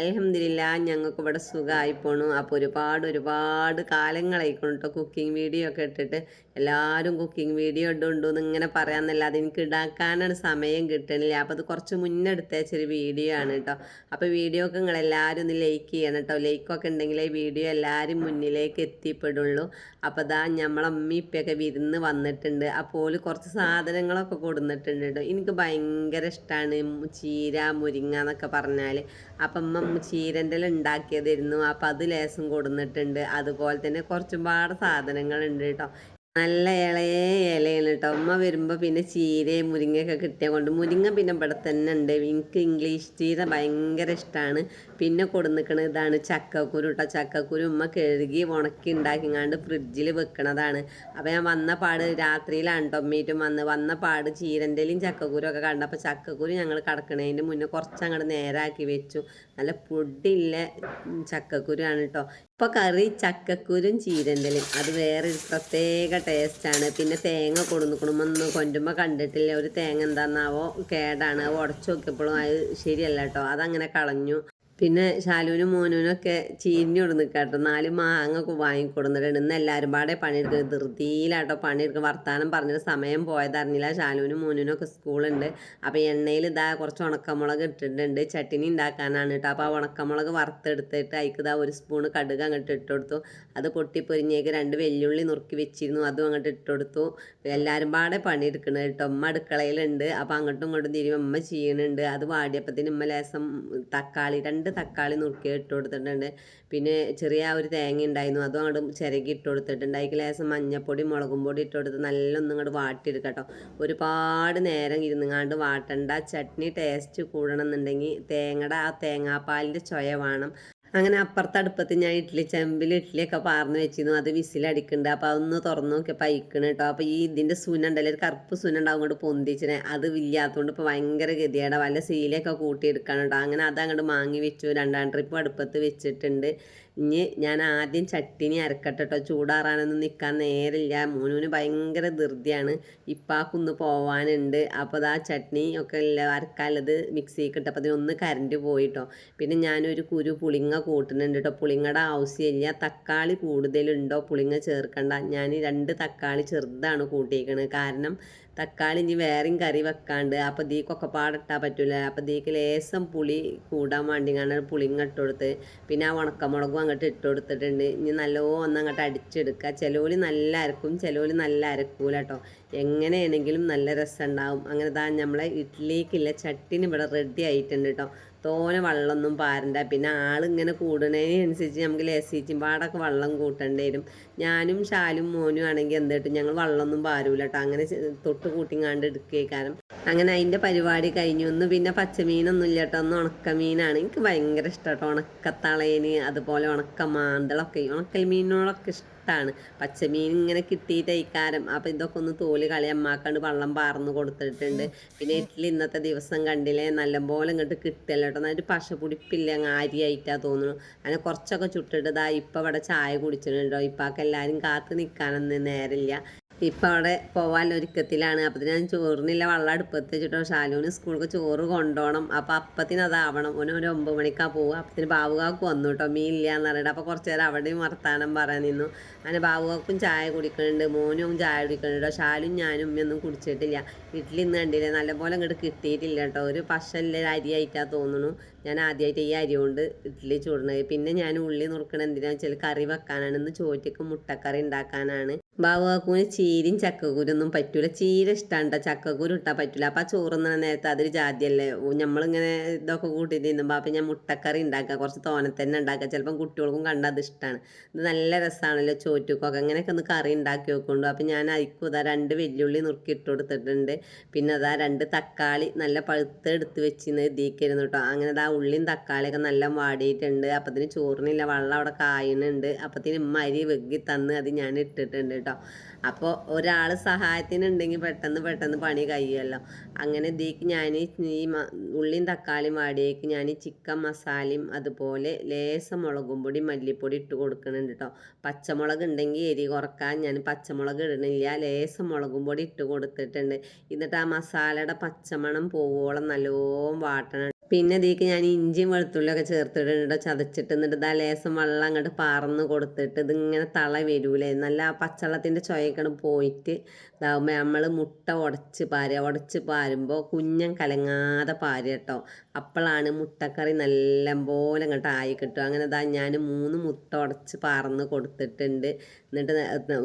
അലഹമില്ല ഞങ്ങൾക്ക് ഇവിടെ സുഖമായി പോണു. അപ്പോൾ ഒരുപാട് ഒരുപാട് കാലങ്ങളായിക്കോണു കേട്ടോ കുക്കിംഗ് വീഡിയോ ഒക്കെ ഇട്ടിട്ട്. എല്ലാവരും കുക്കിംഗ് വീഡിയോ ഇടുണ്ടോ എന്ന് ഇങ്ങനെ പറയാമെന്നല്ലാതെ എനിക്ക് ഇടാക്കാനാണ് സമയം കിട്ടണില്ല. അപ്പോൾ അത് കുറച്ച് മുന്നേ എടുത്തേച്ചൊരു വീഡിയോ ആണ് കേട്ടോ അപ്പോൾ വീഡിയോ ഒക്കെ നിങ്ങൾ എല്ലാവരും ഒന്ന് ലൈക്ക് ചെയ്യണം കേട്ടോ ലൈക്കൊക്കെ ഉണ്ടെങ്കിലേ വീഡിയോ എല്ലാവരും മുന്നിലേക്ക് എത്തിപ്പെടുള്ളൂ. അപ്പോൾ ഇതാ നമ്മളെ അമ്മി ഇപ്പൊക്കെ വിരുന്ന് വന്നിട്ടുണ്ട്. അപ്പോൾ കുറച്ച് സാധനങ്ങളൊക്കെ കൊടുന്നിട്ടുണ്ട് കേട്ടോ എനിക്ക് ഭയങ്കര ഇഷ്ടമാണ് ചീര മുരിങ്ങ എന്നൊക്കെ പറഞ്ഞാൽ അപ്പം അമ്മ ചീരന്റെ ഉണ്ടാക്കിയതായിരുന്നു. അപ്പം അത് ലേസം കൊടുന്നിട്ടുണ്ട്. അതുപോലെ തന്നെ കുറച്ചുപാട് സാധനങ്ങളുണ്ട് കേട്ടോ. നല്ല ഇളയ ഇലയാണ് കേട്ടോ അമ്മ വരുമ്പോൾ പിന്നെ ചീരയും മുരിങ്ങയൊക്കെ കിട്ടിയ കൊണ്ട് മുരിങ്ങ പിന്നെ ഇവിടെ തന്നെ ഉണ്ട്. എനിക്ക് ഇംഗ്ലീഷ് ചീര ഭയങ്കര ഇഷ്ടമാണ് പിന്നെ കൊടുന്നിക്കണ ഇതാണ് ചക്കക്കുരു കേട്ടോ ചക്കക്കുരു ഉമ്മ കഴുകി ഉണക്കി ഉണ്ടാക്കിങ്ങാണ്ട് ഫ്രിഡ്ജിൽ വെക്കണതാണ്. അപ്പോൾ ഞാൻ വന്ന പാട് രാത്രിയിലാണ് കേട്ടോ അമ്മീറ്റും വന്ന്. വന്ന പാട് ചീരന്റെലും ചക്കക്കുരും ഒക്കെ കണ്ടപ്പോൾ ചക്കക്കുരു ഞങ്ങൾ കിടക്കണതിന്റെ മുന്നേ കുറച്ച് അങ്ങോട്ട് നേരാക്കി വെച്ചു. നല്ല പൊടിയില്ല ചക്കക്കുരു ആണ് കേട്ടോ ഇപ്പോൾ കറി ചക്കക്കുരും ചീരന്തലും അത് വേറൊരു പ്രത്യേക ടേസ്റ്റാണ് പിന്നെ തേങ്ങ കൊടുന്നിക്കണം ഒന്ന് കൊണ്ടുമ്പോൾ കണ്ടിട്ടില്ല? ഒരു തേങ്ങ എന്താണെന്നാവോ കേടാണ്. ഉടച്ചു നോക്കിയപ്പോഴും അത് ശരിയല്ല കേട്ടോ. അതങ്ങനെ കളഞ്ഞു. പിന്നെ ശാലുവിനും മോനുവിനും ഒക്കെ ചീഞ്ഞു നിൽക്കാട്ടോ നാല് മാങ്ങ വാങ്ങിക്കൊടുന്നിട്ടുണ്ട്. ഇന്ന് എല്ലാവരും പാടെ പണിയെടുക്കുന്നത് ധൃതിയിലാട്ടോ പണിയെടുക്കുക വർത്താനം പറഞ്ഞിട്ട് സമയം പോയതറിഞ്ഞില്ല ശാലുവിനും മോനുവിനും ഒക്കെ സ്കൂളുണ്ട്. അപ്പോൾ എണ്ണയിൽ ഇതാ കുറച്ച് ഉണക്കമുളക് ഇട്ടിട്ടുണ്ട്. ചട്ടിനി ഉണ്ടാക്കാനാണ് കേട്ടോ. അപ്പോൾ ആ ഉണക്കമുളക് വറുത്തെടുത്തിട്ട് അതിക്ക് ഇതാ ഒരു സ്പൂണ് കടുക് അങ്ങോട്ട് ഇട്ട് കൊടുത്തു. അത് പൊട്ടിപ്പൊരിഞ്ഞേക്ക് രണ്ട് വെല്ലുള്ളി നുറുക്കി വെച്ചിരുന്നു. അതും അങ്ങോട്ട് ഇട്ട് കൊടുത്തു. എല്ലാവരും പാടെ പണിയെടുക്കണത് കേട്ടോ. ഉമ്മ അടുക്കളയിലുണ്ട്. അപ്പോൾ അങ്ങോട്ടും ഇങ്ങോട്ടും തിരിയുമ്പോൾ അമ്മ ചെയ്യണുണ്ട്. അത് വാടിയപ്പത്തിന് ഉമ്മ ലേസം തക്കാളി രണ്ട് തക്കാളി നുറുക്കി ഇട്ട് കൊടുത്തിട്ടുണ്ട്. പിന്നെ ചെറിയ ഒരു തേങ്ങ ഉണ്ടായിരുന്നു. അതും അങ്ങോട്ട് ചിരകി ഇട്ട് കൊടുത്തിട്ടുണ്ട്. അതിൽ ലേശം മഞ്ഞപ്പൊടി മുളകും പൊടി ഇട്ട് കൊടുത്ത് നല്ല ഒന്നും ഇങ്ങോട്ട് വാട്ടിയെടുക്കട്ടോ ഒരുപാട് നേരം ഇരുന്നുങ്ങാണ്ട് വാട്ടണ്ട. ചട്നി ടേസ്റ്റ് കൂടണമെന്നുണ്ടെങ്കിൽ തേങ്ങയുടെ ആ തേങ്ങാപ്പാലിന്റെ ചൊയ വേണം. അങ്ങനെ അപ്പുറത്തെ അടുപ്പത്ത് ഞാൻ ഇഡ്ഡലി ചെമ്പിൽ ഇഡ്ഡലിയൊക്കെ പാർന്ന് വെച്ചിരുന്നു. അത് വിസിലടിക്കുന്നുണ്ട് അപ്പോൾ അതൊന്ന് തുറന്നു നോക്കിയപ്പോൾ അയക്കണം കേട്ടോ. അപ്പോൾ ഈ ഇതിന്റെ സുന ഉണ്ടല്ലോ ഒരു കറുപ്പ് സുന ഉണ്ടാവും കൊണ്ട് പൊന്തിച്ചിനെ. അത് ഇല്ലാത്തതുകൊണ്ട് ഇപ്പോൾ ഭയങ്കര ഗതിയുടെ വല്ല സീലയൊക്കെ കൂട്ടിയെടുക്കണം കേട്ടോ. അങ്ങനെ അത് അങ്ങോട്ട് മാങ്ങി വെച്ചു. രണ്ടാം ട്രിപ്പ് അടുപ്പത്ത് വെച്ചിട്ടുണ്ട്. ഇനി ഞാൻ ആദ്യം ചട്ടിനി അരക്കട്ടെ കേട്ടോ ചൂടാറാനൊന്നും നിൽക്കാൻ നേരമില്ല മോനൂന് ഭയങ്കര ധൃതിയാണ്. കുന്ന് പോവാനുണ്ട്. അപ്പോൾ ആ ചട്നി ഒക്കെ ഇല്ല അരക്കാനുള്ളത് കിട്ടും അപ്പോൾ അതിനൊന്ന് കരണ്ട് പോയിട്ടോ. പിന്നെ ഞാനൊരു കുരു പുളിങ്ങ കൂട്ടുന്നുണ്ട് കേട്ടോ പുളിങ്ങയുടെ ആവശ്യമില്ല. തക്കാളി കൂടുതലുണ്ടോ? പുളിങ്ങ ചേർക്കണ്ട. ഞാൻ രണ്ട് തക്കാളി ചെറുതാണ് കൂട്ടിയിരിക്കുന്നത് കാരണം തക്കാളി ഇനി വേറെയും കറി വെക്കാണ്ട്. അപ്പോൾ ദീക്കൊക്കെ പാടിട്ടാൽ പറ്റില്ല അപ്പോൾ ദീക്ക് ലേശം പുളി കൂടാൻ വേണ്ടി അങ്ങനെ പുളിങ്ങ ഇട്ട് കൊടുത്ത് പിന്നെ ആ ഉണക്കമുളകും അങ്ങോട്ട് ഇട്ട് കൊടുത്തിട്ടുണ്ട്. ഇനി നല്ലോണം അങ്ങോട്ട് അടിച്ചെടുക്കുക ചിലോൽ നല്ല അരക്കും ചിലോൽ നല്ല അരക്കൂല കേട്ടോ എങ്ങനെയാണെങ്കിലും നല്ല രസം ഉണ്ടാവും അങ്ങനെ താ നമ്മളെ ഇഡ്ഡലിക്കുള്ള ചട്ടിന് ഇവിടെ റെഡി ആയിട്ടുണ്ട് കേട്ടോ തോനെ വെള്ളമൊന്നും പാരണ്ട. പിന്നെ ആളിങ്ങനെ കൂടുന്നതിനനുസരിച്ച് നമുക്ക് ലസിച്ചും പാടൊക്കെ വെള്ളം കൂട്ടേണ്ടി വരും. ഞാനും ഷാലും മോനും ആണെങ്കിൽ എന്തായിട്ടും ഞങ്ങൾ വെള്ളമൊന്നും പാരൂല കേട്ടോ അങ്ങനെ തൊട്ട് കൂട്ടിങ്ങാണ്ട് എടുക്കേക്കാരം. അങ്ങനെ അതിന്റെ പരിപാടി കഴിഞ്ഞു. ഒന്ന് പിന്നെ പച്ചമീനൊന്നും ഇല്ല കേട്ടോ ഒന്ന് ഉണക്കമീനാണ്. എനിക്ക് ഭയങ്കര ഇഷ്ടം കേട്ടോ ഉണക്കത്തളേന് അതുപോലെ ഉണക്ക മാന്തളൊക്കെ. ഉണക്കൽ മീനിനോടൊക്കെ ഇഷ്ടമാണ് പച്ചമീൻ ഇങ്ങനെ കിട്ടിയിട്ട് ഇക്കാരം അപ്പോൾ ഇതൊക്കെ ഒന്ന് തോൽ കളി. അമ്മാക്കാണ്ട് വള്ളം പാർന്ന് കൊടുത്തിട്ടുണ്ട്. പിന്നെ ഇഡ്ഡലി ഇന്നത്തെ ദിവസം കണ്ടില്ലേ? നല്ലപോലെ ഇങ്ങോട്ട് കിട്ടില്ല കേട്ടോ നല്ലൊരു പശ പിടിപ്പില്ല? അങ്ങ് ആരിയായിട്ടാ തോന്നുന്നു. അങ്ങനെ കുറച്ചൊക്കെ ചുട്ടിട്ടതാ ഇപ്പം ഇവിടെ ചായ കുടിച്ചിട്ടുണ്ടോ ഇപ്പം എല്ലാവരും കാത്ത് നിൽക്കാനൊന്നും നേരമില്ല. ഇപ്പം അവിടെ പോകാൻ ഒരുക്കത്തിലാണ്. അപ്പം ഞാൻ ചോറിനില്ല വെള്ളം അടുപ്പത്ത് വെച്ചിട്ടോ ഷാലൂന് സ്കൂൾക്ക് ചോറ് കൊണ്ടുപോകണം അപ്പം അപ്പത്തിന് അതാവണം. ഓന് ഒരു ഒമ്പത് മണിക്കാ പോവുക. അപ്പത്തിന് ബാബുകാക്ക് വന്നു കേട്ടോ മീൻ ഇല്ല എന്ന് പറഞ്ഞിട്ട്. അപ്പോൾ കുറച്ച് നേരം അവിടെയും വർത്താനം പറയാൻ നിന്നു. അങ്ങനെ ബാബുകാക്കും ചായ കുടിക്കുന്നുണ്ട് മോനും ചായ കുടിക്കുന്നുണ്ട് കേട്ടോ ഷാലും ഞാനും ഉമ്മയൊന്നും കുടിച്ചിട്ടില്ല. വീട്ടിൽ ഇന്ന് കണ്ടില്ലേ? നല്ലപോലെ ഇങ്ങോട്ട് കിട്ടിയിട്ടില്ല കേട്ടോ ഒരു പശല്ല അരിയായിട്ടാ തോന്നുന്നു ഞാൻ ആദ്യമായിട്ട് ഈ അരി കൊണ്ട് ഇഡ്ഡലി ചൂടണത്. പിന്നെ ഞാൻ ഉള്ളി നുറുക്കണത് എന്തിനാ വെച്ചാൽ കറി വെക്കാനാണ് ഇന്ന് ചോറ്റയ്ക്ക് മുട്ടക്കറി ഉണ്ടാക്കാനാണ് ബാബുവാക്കൂന് ചീരയും ചക്കക്കുരൊന്നും പറ്റൂല. ചീര ഇഷ്ടമാണ് ചക്കക്കുരു ഇട്ടാൽ പറ്റൂല. അപ്പം ആ ചോറുന്ന നേരത്തെ അതൊരു ജാതിയല്ലേ. നമ്മളിങ്ങനെ ഇതൊക്കെ കൂട്ടി തിന്നുമ്പോൾ അപ്പം ഞാൻ മുട്ടക്കറി ഉണ്ടാക്കുക കുറച്ച് തോനെ തന്നെ ഉണ്ടാക്കുക ചിലപ്പം കുട്ടികൾക്കും കണ്ട അത് ഇഷ്ടമാണ് ഇത് നല്ല രസമാണല്ലോ ചോറ്റുക്കൊക്കെ. അങ്ങനെയൊക്കെ ഒന്ന് കറി ഉണ്ടാക്കി വെക്കുള്ളൂ അപ്പം ഞാൻ അരിക്കും. അതാ രണ്ട് വെല്ലുള്ളി നുറുക്കി ഇട്ട് കൊടുത്തിട്ടുണ്ട്. പിന്നെ അതാ രണ്ട് തക്കാളി നല്ല പഴുത്ത് എടുത്ത് വെച്ചിരുന്നത് ഇതിക്കായിരുന്നു കേട്ടോ അങ്ങനെ അതാ ഉള്ളിയും തക്കാളിയൊക്കെ നല്ല വാടിയിട്ടുണ്ട്. അപ്പത്തിന് ചോറിനില്ല വെള്ളം അവിടെ കായുന്നുണ്ട്. അപ്പത്തിന് ഉമ്മ അരി വെക്കി തന്ന് അത് ഞാൻ ഇട്ടിട്ടുണ്ട് കേട്ടോ അപ്പോൾ ഒരാൾ സഹായത്തിനുണ്ടെങ്കിൽ പെട്ടെന്ന് പെട്ടെന്ന് പണി കഴിയുമല്ലോ. അങ്ങനെ ഇതിക്ക് ഞാൻ ഈ ഉള്ളിയും തക്കാളിയും വാടിയേക്ക് ഞാൻ ചിക്കൻ മസാലയും അതുപോലെ ലേസം മുളകും പൊടി മല്ലിപ്പൊടി ഇട്ട് കൊടുക്കുന്നുണ്ട് കേട്ടോ പച്ചമുളക് ഉണ്ടെങ്കിൽ എരി കുറയ്ക്കാൻ ഞാൻ പച്ചമുളക് ഇടണില്ല ലേസം മുളകും പൊടി ഇട്ട് കൊടുത്തിട്ടുണ്ട്. എന്നിട്ട് ആ മസാലയുടെ പച്ചമണം പോവോളം നല്ലോണം വാട്ടണം. പിന്നെ ഇതിലേക്ക് ഞാൻ ഇഞ്ചിയും വെളുത്തുള്ളിയൊക്കെ ചേർത്തിട്ടുണ്ട് ചതച്ചിട്ട് എന്നിട്ട് ഇതാ ലേസം വെള്ളം അങ്ങോട്ട് പറന്ന് കൊടുത്തിട്ട് ഇതിങ്ങനെ തള വരൂലേ. നല്ല ആ പച്ചവെള്ളത്തിന്റെ ചുവയൊക്കെ പോയിട്ട് ഇതാകുമ്പോൾ നമ്മൾ മുട്ട ഉടച്ച് പാരുക ഉടച്ച് പാരുമ്പോൾ കുഞ്ഞം കലങ്ങാതെ പാരുക കേട്ടോ. അപ്പോഴാണ് മുട്ടക്കറി നല്ല പോലെ അങ്ങോട്ട് ആയി കിട്ടും അങ്ങനെ ഇതാ ഞാൻ മൂന്ന് മുട്ട ഉടച്ച് പറന്ന് കൊടുത്തിട്ടുണ്ട്. എന്നിട്ട്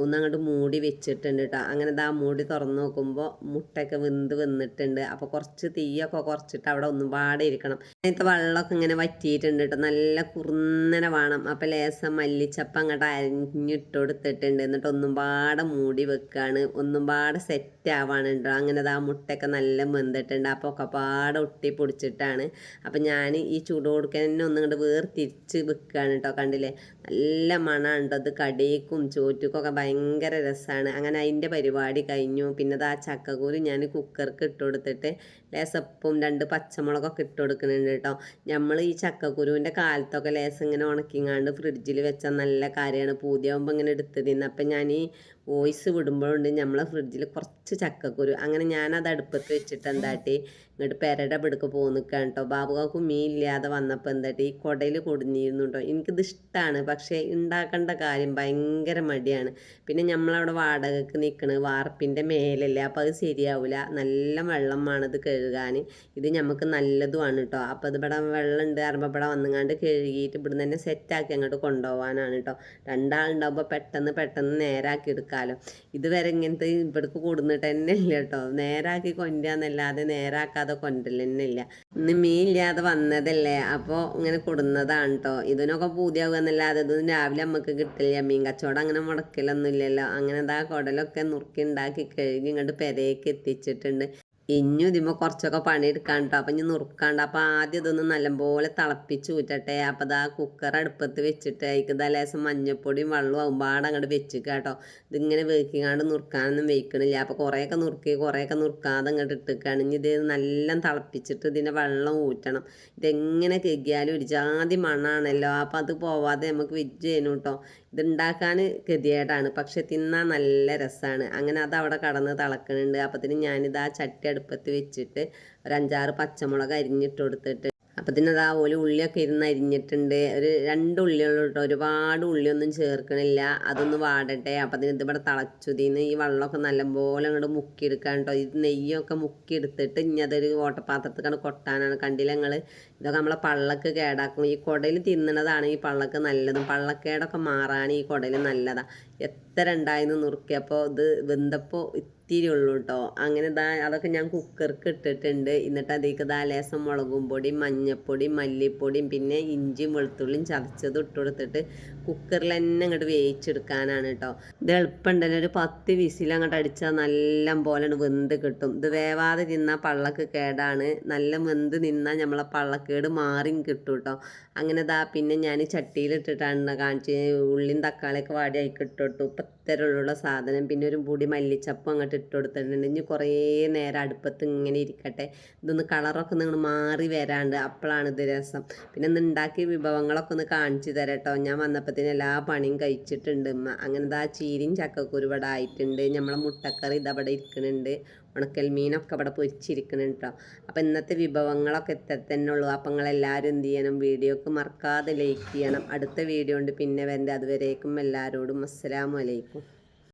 ഒന്നങ്ങോട്ട് മൂടി വെച്ചിട്ടുണ്ട് കേട്ടോ. അങ്ങനെ ഇതാ മൂടി തുറന്ന് നോക്കുമ്പോൾ മുട്ടയൊക്കെ വെന്ത് വന്നിട്ടുണ്ട്. അപ്പോൾ കുറച്ച് തീയൊക്കെ കുറച്ചിട്ട് അവിടെ ഒന്നും പാടെ ഇരിക്കണം അതിനകത്ത് വെള്ളമൊക്കെ ഇങ്ങനെ വറ്റിയിട്ടുണ്ട് കേട്ടോ. നല്ല കുറുന്നനെ വേണം. അപ്പം ലേസം മല്ലിച്ചപ്പം അങ്ങോട്ട് അരിഞ്ഞിട്ട് കൊടുത്തിട്ടുണ്ട് എന്നിട്ട് ഒന്നും പാടെ മൂടി വെക്കുകയാണ് ഒന്നും പാടെ സെറ്റ് ആവാണ് കേട്ടോ. അങ്ങനെ ആ മുട്ടയൊക്കെ നല്ല വെന്തിട്ടുണ്ട്. അപ്പോൾ ഒക്കെ പാടെ ഒട്ടി പൊടിച്ചിട്ടാണ്. അപ്പം ഞാൻ ഈ ചൂട് കൊടുക്കാൻ തന്നെ ഒന്നും ഇങ്ങോട്ട് വേർതിരിച്ച് വെക്കുകയാണ് കേട്ടോ. കണ്ടില്ലേ? നല്ല മണമാണ് കേട്ടോ. അത് കടിക്കും ചോറ്റുക്കൊക്കെ ഭയങ്കര രസമാണ്. അങ്ങനെ അതിന്റെ പരിപാടി കഴിഞ്ഞു. പിന്നെ അത് ആ ചക്കക്കൂര് ഞാൻ കുക്കർക്ക് ഇട്ട് കൊടുത്തിട്ട് ലേസപ്പും രണ്ട് പച്ചമുളകൊക്കെ ഇട്ട് കൊടുക്കുന്നുണ്ട് കേട്ടോ. നമ്മൾ ഈ ചക്കക്കുരുവിന്റെ കാലത്തൊക്കെ ലേസം ഇങ്ങനെ ഉണക്കിങ്ങാണ്ട് ഫ്രിഡ്ജിൽ വെച്ചാൽ നല്ല കാര്യമാണ്. പൂതിയാകുമ്പോൾ ഇങ്ങനെ എടുത്ത് തിന്ന്. അപ്പം ഞാൻ ഈ വോയിസ് വിടുമ്പോഴുണ്ട് നമ്മളെ ഫ്രിഡ്ജിൽ കുറച്ച് ചക്കക്കുരു. അങ്ങനെ ഞാനത് അടുപ്പത്ത് വെച്ചിട്ട് എന്താട്ടി? ഇങ്ങോട്ട് പെരയുടെ പിടുക്ക് പോകുന്ന നിൽക്കുകയാണ് കേട്ടോ ബാബുകാക്കും മീൻ ഇല്ലാതെ വന്നപ്പോൾ എന്താട്ടി ഈ കുടയിൽ കൊടുന്നിരുന്നു കേട്ടോ എനിക്കിത് ഇഷ്ടമാണ് പക്ഷേ ഉണ്ടാക്കേണ്ട കാര്യം ഭയങ്കര മടിയാണ്. പിന്നെ നമ്മളവിടെ വാടകയ്ക്ക് നിൽക്കണത് വാർപ്പിന്റെ മേലല്ലേ അപ്പോൾ അത് ശരിയാവില്ല നല്ല വെള്ളമാണ് ഇത് കഴുകാൻ ഇത് നമുക്ക് നല്ലതുമാണ് കേട്ടോ അപ്പോൾ ഇത് ഇവിടെ വെള്ളം ഉണ്ട് പറയുമ്പോൾ ഇവിടെ വന്നുങ്ങാണ്ട് കഴുകിയിട്ട് ഇവിടുന്ന് തന്നെ സെറ്റാക്കി അങ്ങോട്ട് കൊണ്ടുപോകാനാണ് കേട്ടോ രണ്ടാളുണ്ടാകുമ്പോൾ പെട്ടെന്ന് പെട്ടെന്ന് നേരാക്കി എടുക്കാമല്ലോ ഇതുവരെ ഇങ്ങനത്തെ ഇവിടേക്ക് കൊടുന്നിട്ട് തന്നെ ഇല്ല കേട്ടോ നേരാക്കി കൊണ്ടുവന്നല്ലാതെ നേരാക്കാതെ കൊണ്ടല്ല തന്നെ ഇല്ല ഇന്ന് മീൻ ഇല്ലാതെ വന്നതല്ലേ? അപ്പോൾ ഇങ്ങനെ കൊടുന്നതാണ് കേട്ടോ ഇതിനൊക്കെ പൂതിയാവുക എന്നല്ലാതെ ഇതൊന്നും രാവിലെ നമുക്ക് കിട്ടില്ല. മീൻ കച്ചവടം അങ്ങനെ മുടക്കലൊന്നും ഇല്ലല്ലോ അങ്ങനെ ഇതാ കുടലൊക്കെ നുറുക്കി ഉണ്ടാക്കി കഴുകി ഇങ്ങോട്ട് പെരയ്ക്ക് എത്തിച്ചിട്ടുണ്ട്. ഇഞ്ഞു ഇതിമ്മ കുറച്ചൊക്കെ പണിയെടുക്കാണ്ട് അപ്പം ഇനി നുറുക്കാണ്ട്. അപ്പം ആദ്യം ഇതൊന്ന് നല്ലപോലെ തിളപ്പിച്ച് ഊറ്റട്ടെ. അപ്പം ഇതാ കുക്കർ അടുപ്പത്ത് വെച്ചിട്ട് അതിക്ക് ഇതാ ലേശം മഞ്ഞപ്പൊടിയും വെള്ളവും ആകുമ്പാട് അങ്ങോട്ട് വെച്ചിക്കുക കേട്ടോ. ഇതിങ്ങനെ വേക്കിങ്ങാണ്ട് നുറുക്കാനൊന്നും വെക്കണില്ല അപ്പോൾ കുറേയൊക്കെ നുറുക്കി കുറേയൊക്കെ നുറുക്കാതെ അങ്ങോട്ട് ഇട്ടിക്കുകയാണ് ഇനി ഇത് നല്ല തിളപ്പിച്ചിട്ട് ഇതിന്റെ വെള്ളം ഊറ്റണം. ഇതെങ്ങനെ കെകിയാലും ഒരു ജാതി മണ്ണാണല്ലോ അപ്പം അത് പോവാതെ നമുക്ക് വെജ് ചെയ്യണം കേട്ടോ. ഇതുണ്ടാക്കാൻ ഗതികേടാണ് പക്ഷെ തിന്നാൻ നല്ല രസമാണ് അങ്ങനെ അത് അവിടെ കടന്ന് തിളക്കുന്നുണ്ട് അപ്പത്തിന് ഞാനിത് ആ ചട്ടി അടുപ്പത്ത് വെച്ചിട്ട് ഒരു അഞ്ചാറ് പച്ചമുളക് അരിഞ്ഞിട്ട് കൊടുത്തിട്ട് അപ്പത്തിന് അത് ആ ഒരു ഉള്ളിയൊക്കെ ഇരുന്ന് അരിഞ്ഞിട്ടുണ്ട്. ഒരു രണ്ട് ഉള്ളിയുള്ളൂ കേട്ടോ ഒരുപാട് ഉള്ളിയൊന്നും ചേർക്കണില്ല. അതൊന്ന് വാടട്ടെ. അപ്പത്തിന് ഇതിവിടെ തിളച്ചു. തീന്ന് ഈ വെള്ളമൊക്കെ നല്ലപോലെ അങ്ങോട്ട് മുക്കിയെടുക്കാൻ കേട്ടോ ഇത് നെയ്യൊക്കെ മുക്കിയെടുത്തിട്ട് ഇനി അതൊരു ഓട്ടപാത്രത്തിലാണ് കൊട്ടാനാണ്. കണ്ടില്ല ഞങ്ങൾ ഇതൊക്കെ നമ്മളെ പള്ളക്ക് കേടാക്കും. ഈ കുടയിൽ തിന്നണതാണ് ഈ പള്ളക്ക് നല്ലതും. പള്ളക്കേടൊക്കെ മാറാൻ ഈ കുടയിൽ നല്ലതാണ് എത്ര ഉണ്ടായിരുന്നു നുറുക്കിയപ്പോൾ ഇത് വെന്തപ്പോൾ ഇത്തിരി ഉള്ളൂ കേട്ടോ അങ്ങനെ ഇതാ അതൊക്കെ ഞാൻ കുക്കർക്ക് ഇട്ടിട്ടുണ്ട്. എന്നിട്ട് അതിലേക്ക് ഇതാ ലേസം മുളകും പൊടിയും മഞ്ഞപ്പൊടിയും മല്ലിപ്പൊടിയും പിന്നെ ഇഞ്ചിയും വെളുത്തുള്ളിയും ചതച്ചത് ഇട്ട് കൊടുത്തിട്ട് കുക്കറിൽ തന്നെ അങ്ങോട്ട് വേവിച്ചെടുക്കാനാണ് കേട്ടോ ഇത് എളുപ്പമുണ്ടല്ലോ ഒരു പത്ത് വിസിൽ അങ്ങോട്ട് അടിച്ചാൽ നല്ല പോലെ വെന്ത് കിട്ടും. ഇത് വേവാതെ തിന്നാൽ പള്ളക്ക് കേടാണ്. നല്ല വെന്ത് നിന്നാൽ നമ്മളെ പള്ളക്കേട് മാറി കിട്ടും കേട്ടോ അങ്ങനെ ദാ പിന്നെ ഞാൻ ചട്ടിയിലിട്ടിട്ടാണ് കാണിച്ച്. ഉള്ളിയും തക്കാളിയൊക്കെ വാടി അതിക്ക് ഇട്ടിട്ടു പത്തരുള്ള സാധനം. പിന്നെ ഒരു പൊടി മല്ലിച്ചപ്പം അങ്ങോട്ട് ഇട്ട് കൊടുത്തിട്ടുണ്ട്. ഇനി കുറേ നേരം അടുപ്പത്ത് ഇങ്ങനെ ഇരിക്കട്ടെ. ഇതൊന്ന് കളറൊക്കെ നിങ്ങൾ മാറി വരാണ്ട് അപ്പോഴാണ് ഇത് രസം. പിന്നെ ഒന്ന് ഉണ്ടാക്കിയ വിഭവങ്ങളൊക്കെ ഒന്ന് കാണിച്ചു തരാം കേട്ടോ ഞാൻ വന്നപ്പോഴത്തേന് എല്ലാ പണിയും കഴിച്ചിട്ടുണ്ട് ഉമ്മ. അങ്ങനെ ഇതാ ചീരിയും ചക്കക്കുരു ഇവിടെ ആയിട്ടുണ്ട്. നമ്മളെ മുട്ടക്കറി ഇതവിടെ ഇരിക്കുന്നുണ്ട് ഉണക്കൽ മീനൊക്കെ അവിടെ പൊരിച്ചിരിക്കുന്നുണ്ട് കേട്ടോ അപ്പോൾ ഇന്നത്തെ വിഭവങ്ങളൊക്കെ തന്നെ ഉള്ളൂ. അപ്പം നിങ്ങളെല്ലാവരും എന്ത് ചെയ്യണം? വീഡിയോക്ക് മറക്കാതെ ലൈക്ക് ചെയ്യണം. അടുത്ത വീഡിയോ ഉണ്ട്. പിന്നെ വരേണ്ട. അതുവരേക്കും എല്ലാവരോടും അസ്സലാമു അലൈക്കും.